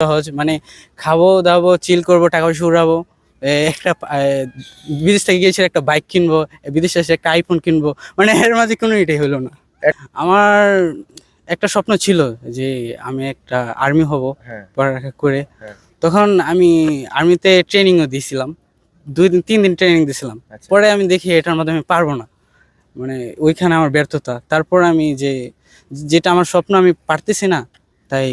সহজ মানে খাব দাবো চিল করব টাকা পয়সা উড়াবো একটা বিদেশ থেকে গিয়েছিল একটা বাইক কিনবো বিদেশে এসে একটা আইফোন কিনবো মানে এর মাঝে কোনো এটাই হলো না। আমার একটা স্বপ্ন ছিল যে আমি একটা আর্মি হব হ্যাঁ। পড়ালেখা করে। হ্যাঁ। তখন আমি আর্মিতে ট্রেনিংও দিয়েছিলাম দুই দিন তিন দিন ট্রেনিং দিয়েছিলাম। আচ্ছা। পরে আমি দেখি এটার মধ্যে আমি পারব না মানে ওইখানে আমার ব্যর্থতা। তারপর আমি যে যেটা আমার স্বপ্ন আমি পারতেছি না তাই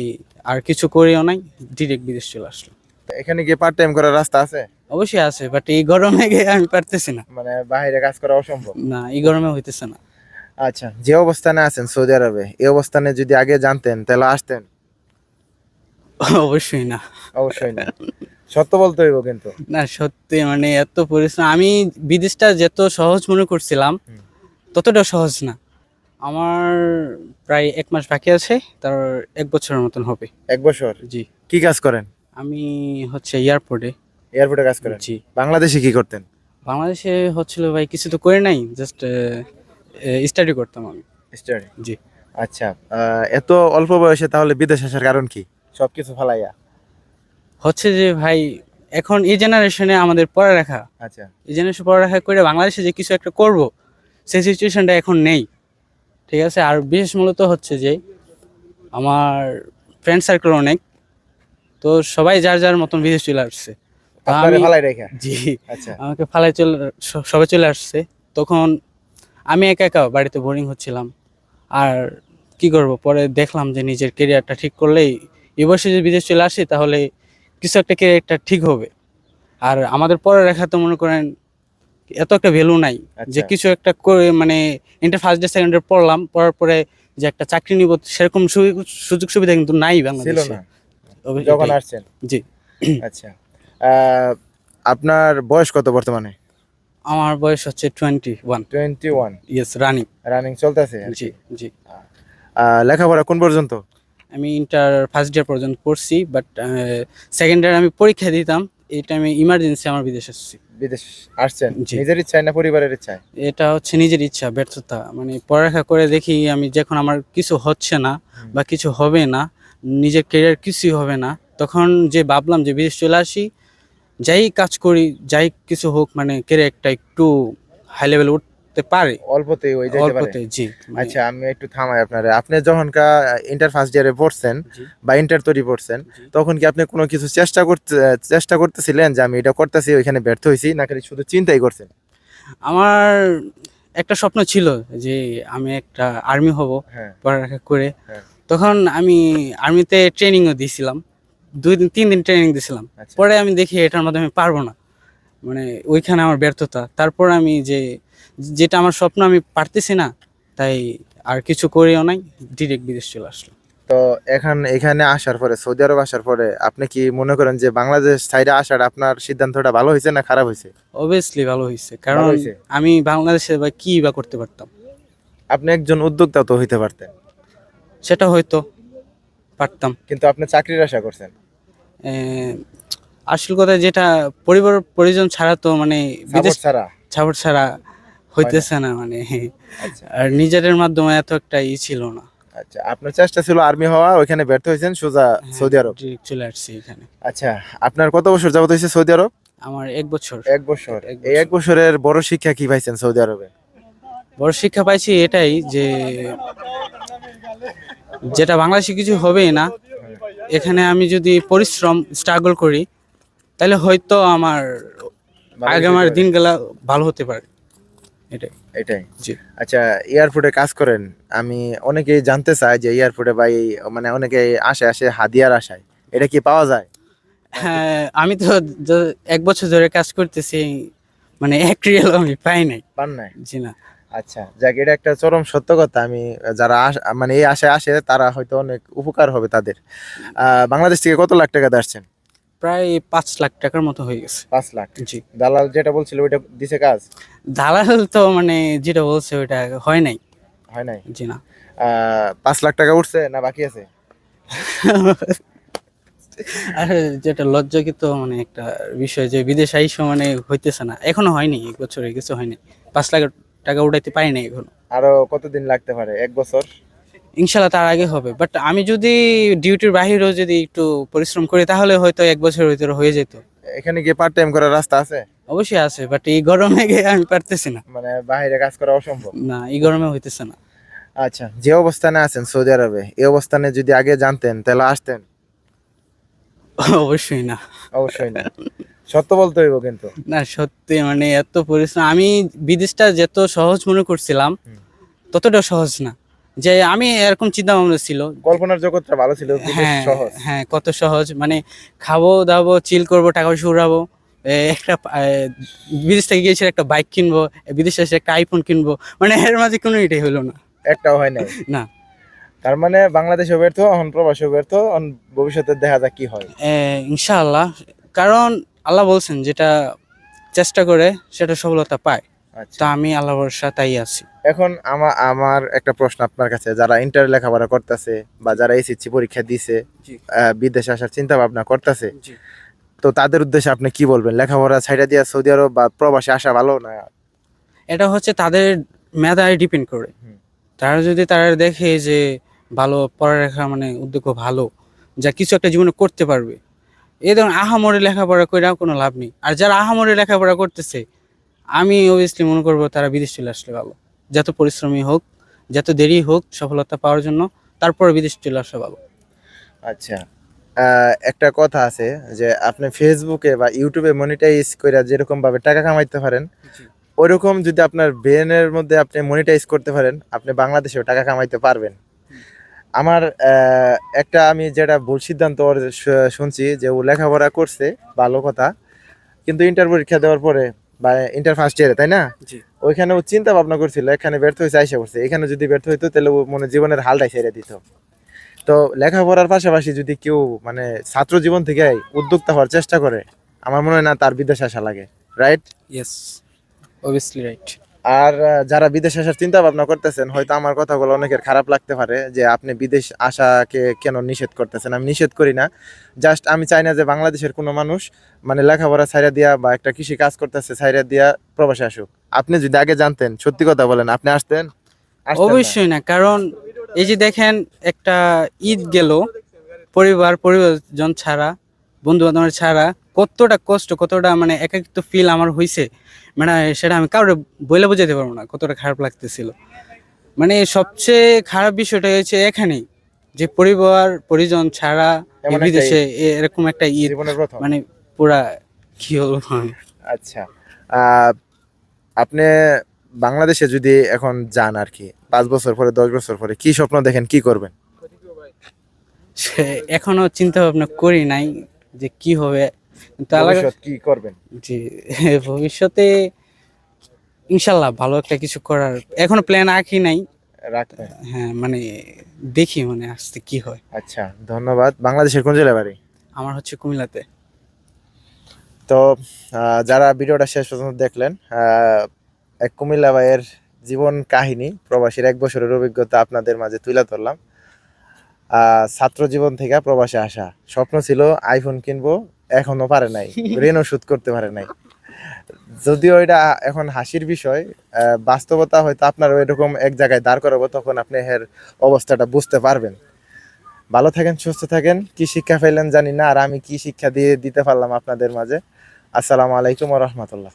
আর কিছু করিও নাই ডিরেক্ট বিদেশ চলে আসলো। এখানে গিয়ে পার্ট টাইম করার রাস্তা আছে? অবশ্যই আছে বাট এই গরমে গিয়ে আমি পারতেছি না। মানে বাইরে কাজ করা অসম্ভব? না এই গরমে হইতেছে না। আচ্ছা যে অবস্থানে আছেন সৌদি আরবে এই অবস্থানে যদি আগে জানতেন তাহলে আসতেন? অবশ্যই না। অবশ্যই না। সত্য বলতে হইব কিন্তু। না সত্যি মানে এত পরিশ্রম আমি বিদেশটা যত সহজ মনে করছিলাম। ততটা সহজ না। আমার প্রায় এক মাস বাকি আছে তার এক বছরের মতন হবে। এক বছর? জি। কি কাজ করেন? আমি হচ্ছে এয়ারপোর্টে। এয়ারপোর্টে কাজ করেন? জি। বাংলাদেশে কি করতেন? বাংলাদেশে হচ্ছিল ভাই কিছু তো করে নাই জাস্ট স্টাডি করতাম আমি। স্টাডি জি। আচ্ছা এত অল্প বয়সে তাহলে বিদেশ আসার কারণ কি? সব কিছু ফালাইয়া? হচ্ছে যে ভাই এখন এই জেনারেশনে আমাদের পড়ালেখা। আচ্ছা। এই জেনারেশন পড়ালেখা করে বাংলাদেশে যে কিছু একটা করব সেই সিচুয়েশনটা এখন নেই। ঠিক আছে? আর বিশেষ মূলত হচ্ছে যে আমার ফ্রেন্ড সার্কেল অনেক। তো সবাই যার যার মতন বিদেশ চলে আসছে। আমি জি। আচ্ছা। আমাকে ফালাই চলে সবাই চলে আসছে। তখন আমি একা একা বাড়িতে বোরিং হচ্ছিলাম। আর কি করব? পরে দেখলাম যে নিজের কেরিয়ারটা ঠিক করলেই এ বয়সে যদি বিদেশ চলে আসি তাহলে কিছু একটা কেরিয়ারটা ঠিক হবে। আর আমাদের পরে রেখা তো মনে করেন এত একটা ভ্যালু নাই। যে আচ্ছা। কিছু একটা করে মানে inter first year second year পড়লাম পড়ার পরে যে একটা চাকরি নিব সেরকম সুযোগ সুবিধা কিন্তু নাই বাংলাদেশে। যখন আসছেন। জি। আচ্ছা। আপনার বয়স কত বর্তমানে? আমার বয়স হচ্ছে twenty one twenty one yes running running চলতেছে? জি জি। লেখাপড়া কোন পর্যন্ত? আমি ইন্টার ফার্স্ট ইয়ার পর্যন্ত পড়ছি বাট সেকেন্ড ইয়ার আমি পরীক্ষা দিতাম এই টাইমে ইমার্জেন্সি আমার বিদেশে আসছি বিদেশ আসছেন। নিজের ইচ্ছায় না পরিবারের ইচ্ছায় এটা হচ্ছে নিজের ইচ্ছা ব্যর্থতা। মানে পড়ালেখা করে দেখি আমি যখন আমার কিছু হচ্ছে না বা কিছু হবে না নিজের কেরিয়ার কিছুই হবে না তখন যে ভাবলাম যে বিদেশ চলে আসি যাই কাজ করি যাই কিছু হোক মানে কেরিয়ারটা একটু হাই লেভেল উঠতে পারে। অল্পতেই ওই যেতে পারে। অল্পতে জি। আচ্ছা আমি একটু থামাই আপনারে। আপনি যখন কা ইন্টার ফার্স্ট ইয়ারে পড়ছেন বা ইন্টার তৈরি পড়ছেন তখন কি আপনি কোনো কিছু চেষ্টা করতে চেষ্টা করতেছিলেন যে আমি এটা করতেছি ওইখানে ব্যর্থ হয়েছি নাকি শুধু চিন্তাই করছেন? আমার একটা স্বপ্ন ছিল যে আমি একটা আর্মি হব হ্যাঁ। পড়ালেখা করে। হ্যাঁ। তখন আমি আর্মিতে ট্রেনিংও দিয়েছিলাম দুই দিন তিন দিন ট্রেনিং দিয়েছিলাম আচ্ছা। পরে আমি দেখি এটার মাধ্যমে পারব না। মানে ওইখানে আমার ব্যর্থতা। তারপর আমি যে যেটা আমার স্বপ্ন আমি পারতেছি না তাই আর কিছু করিও নাই ডিরেক্ট বিদেশ চলে আসলো তো এখন এখানে আসার পরে সৌদি আরব আসার পরে আপনি কি মনে করেন যে বাংলাদেশ সাইডে আসার আপনার সিদ্ধান্তটা ভালো হয়েছে না খারাপ হয়েছে? অবভিয়াসলি ভালো হয়েছে কারণ? আমি বাংলাদেশে বা কি বা করতে পারতাম। আপনি একজন উদ্যোক্তা তো হইতে পারতেন। সেটা হয়তো পারতাম। কিন্তু আপনি চাকরির আশা করছেন। আসল কথা যেটা পরিবার পরিজন ছাড়া তো মানে বিদেশ ছাড়া। ছাপড় ছাড়া হইতেছে না মানে। আচ্ছা। আর নিজেদের মাধ্যমে এত একটা ই ছিল না। আচ্ছা আপনার চেষ্টা ছিল আর্মি হওয়া ওইখানে ব্যর্থ হয়েছেন সোজা সৌদি আরব। চলে আসছি এখানে। আচ্ছা আপনার কত বছর যাবত হয়েছে সৌদি আরব? আমার এক বছর। এক বছর। এই এক বছরের বড় শিক্ষা কি পাইছেন সৌদি আরবে? বড় শিক্ষা পাইছি এটাই যে যেটা বাংলাদেশে কিছু হবেই না। এখানে আমি যদি পরিশ্রম স্ট্রাগল করি তাহলে হয়তো আমার আগামার দিনগুলা ভালো হতে পারে। এটাই। এটাই। জি। আচ্ছা এয়ারপোর্টে কাজ করেন। আমি অনেকেই জানতে চাই যে এয়ারপোর্টে বা মানে অনেকে আসে আসে হাদিয়ার আশায়। এটা কি পাওয়া যায়? হ্যাঁ আমি তো এক বছর ধরে কাজ করতেছি মানে এক রিয়েল আমি পাই নাই। পান নাই? জি না। আচ্ছা যাক এটা একটা চরম সত্য কথা। আমি যারা মানে এই আশায় আসে তারা হয়তো অনেক উপকার হবে তাদের। বাংলাদেশ থেকে কত লাখ টাকা আসছেন প্রায় পাঁচ লাখ টাকার মতো হয়ে গেছে। পাঁচ লাখ? জি। দালাল যেটা বলছিল ওইটা দিছে কাজ? দালাল তো মানে যেটা বলছে ওইটা হয় নাই। হয় নাই? জি না। পাঁচ লাখ টাকা উঠছে না বাকি আছে? আর যেটা লজ্জাকিত মানে একটা বিষয় যে বিদেশ আইসো মানে হইতেছে না। এখনও হয়নি এক বছর গেছে হয়নি পাঁচ লাখ টাকা উঠাইতে পারি নাই এখনও। আরও কতদিন লাগতে পারে? এক বছর? ইনশাল্লাহ তার আগে হবে। বাট আমি যদি ডিউটির বাহিরেও যদি একটু পরিশ্রম করি তাহলে হয়তো এক বছরের ভিতরে হয়ে যেত। এখানে গিয়ে পার্ট টাইম করার রাস্তা আছে? অবশ্যই আছে বাট এই গরমে গিয়ে আমি পারতেছি না। মানে বাইরে কাজ করা অসম্ভব। না এই গরমে হইতেছে না। আচ্ছা যে অবস্থানে আছেন সৌদি আরবে এই অবস্থানে যদি আগে জানতেন তাহলে আসতেন? অবশ্যই না। অবশ্যই না। সত্য বলতে হইব কিন্তু। না সত্যি মানে এত পরিশ্রম আমি বিদেশটা যত সহজ মনে করছিলাম। ততটা সহজ না। যে আমি এরকম চিন্তা ভাবনা ছিল। কল্পনার জগৎটা ভালো ছিল হ্যাঁ সহজ। হ্যাঁ কত সহজ। মানে খাব দাবো চিল করব টাকা পয়সা উড়াবো একটা বিদেশ থেকে গিয়েছিল একটা বাইক কিনবো বিদেশে এসে একটা আইফোন কিনবো মানে এর মাঝে কোনো এটাই হলো না। একটাও হয় নাই। না। তার মানে বাংলাদেশে ব্যর্থ এখন প্রবাসে ব্যর্থ ভবিষ্যতে দেখা যাক কি হয়। ইনশাআল্লাহ। কারণ আল্লাহ বলছেন যেটা চেষ্টা করে সেটা সফলতা পায়। তো আচ্ছা আমি আল্লাহ ভরসা তাই আছি। এখন আমার আমার একটা প্রশ্ন আপনার কাছে যারা ইন্টার লেখাপড়া করতেছে বা যারা এসএসসি পরীক্ষা দিছে বিদেশে আসার চিন্তা ভাবনা করতেছে তো তাদের উদ্দেশ্যে আপনি কি বলবেন? লেখাপড়া ছাইড়া দিয়া সৌদি আরব বা প্রবাসে আসা ভালো না? এটা হচ্ছে তাদের মেধায় ডিপেন্ড করে। তারা যদি তারা দেখে যে ভালো পড়ালেখা মানে উদ্যোগ ভালো যা কিছু একটা জীবনে করতে পারবে এই ধরুন আহামরে লেখাপড়া করে কোনো লাভ নেই। আর যারা আহামরে লেখাপড়া করতেছে আমি অবভিয়াসলি মনে করব তারা বিদেশ চলে আসলে ভালো। যত পরিশ্রমী হোক যত দেরি হোক সফলতা পাওয়ার জন্য তারপরে বিদেশ চলে আসা ভালো। আচ্ছা। একটা কথা আছে যে আপনি ফেসবুকে বা ইউটিউবে মনিটাইজ করে যেরকম ভাবে টাকা কামাইতে পারেন ওইরকম যদি আপনার ব্রেনের মধ্যে আপনি মনিটাইজ করতে পারেন আপনি বাংলাদেশেও টাকা কামাইতে পারবেন। আমার একটা আমি যেটা ভুল সিদ্ধান্ত ওর শুনছি যে ও লেখাপড়া করছে ভালো কথা কিন্তু ইন্টারভিউ পরীক্ষা দেওয়ার পরে বা ইন্টার ফার্স্ট ইয়ারে তাই না? ওইখানে ও চিন্তা ভাবনা করছিল এখানে ব্যর্থ হয়েছে আইসা করছে এখানে যদি ব্যর্থ হইতো তাহলে ও মনে জীবনের হালটাই ছেড়ে দিত। তো লেখাপড়ার পাশাপাশি যদি কেউ মানে ছাত্র জীবন থেকে উদ্যোক্তা হওয়ার চেষ্টা করে আমার মনে হয় না তার বিদেশে আসা লাগে। রাইট ইয়েস অবভিয়াসলি রাইট আর যারা বিদেশ আসার চিন্তা ভাবনা করতেছেন, হয়তো আমার কথাগুলো অনেকের খারাপ লাগতে পারে যে আপনি বিদেশ আসাকে কেন নিষেধ করতেছেন? আমি নিষেধ করি না। জাস্ট আমি চাই না যে বাংলাদেশের কোনো মানুষ মানে লেখাপড়া ছাইরা দিয়া বা একটা কৃষি কাজ করতেছে ছাইরা দিয়া প্রবাসে আসুক। আপনি যদি আগে জানতেন, সত্যি কথা বলেন, আপনি আসতেন? অবশ্যই না, কারণ এই যে দেখেন, একটা ঈদ গেল, পরিবার, পরিবারজন ছাড়া বন্ধু বান্ধব ছাড়া কতটা কষ্ট কতটা মানে একাকিত্ব ফিল আমার হয়েছে মানে সেটা আমি কারোর বলে বোঝাতে পারব না কতটা খারাপ লাগতেছিল। মানে সবচেয়ে খারাপ বিষয়টা হয়েছে এখানেই যে পরিবার পরিজন ছাড়া বিদেশে এরকম একটা ঈদ মানে পুরা কি আমি? আচ্ছা আহ, আপনি বাংলাদেশে যদি এখন যান আর কি পাঁচ বছর পরে দশ বছর পরে কি স্বপ্ন দেখেন কি করবেন? সে এখনও চিন্তা ভাবনা করি নাই যে কি হবে কি করবেন? জি ভবিষ্যতে ইনশাল্লাহ ভালো একটা কিছু করার এখনও প্ল্যান আঁকি নাই। হ্যাঁ। মানে দেখি মানে আসতে কি হয়। আচ্ছা ধন্যবাদ। বাংলাদেশের কোন বাড়ি? আমার হচ্ছে কুমিল্লাতে। তো যারা ভিডিওটা শেষ পর্যন্ত দেখলেন আহ, এক কুমিল্লা ভাইয়ের জীবন কাহিনী প্রবাসীর এক বছরের অভিজ্ঞতা আপনাদের মাঝে তুলে ধরলাম। আহ, ছাত্র জীবন থেকে প্রবাসে আসা। স্বপ্ন ছিল আইফোন কিনবো এখনও পারে নাই ঋণও শোধ করতে পারে নাই। যদিও এটা এখন হাসির বিষয় বাস্তবতা হয়তো আপনার এরকম এক জায়গায় দাঁড় করাবো, তখন আপনি এর অবস্থাটা বুঝতে পারবেন। ভালো থাকেন, সুস্থ থাকেন, কি শিক্ষা পেলেন জানি না, আর আমি কি শিক্ষা দিয়ে দিতে পারলাম আপনাদের মাঝে। আসসালামু আলাইকুম রহমতুল্লাহ।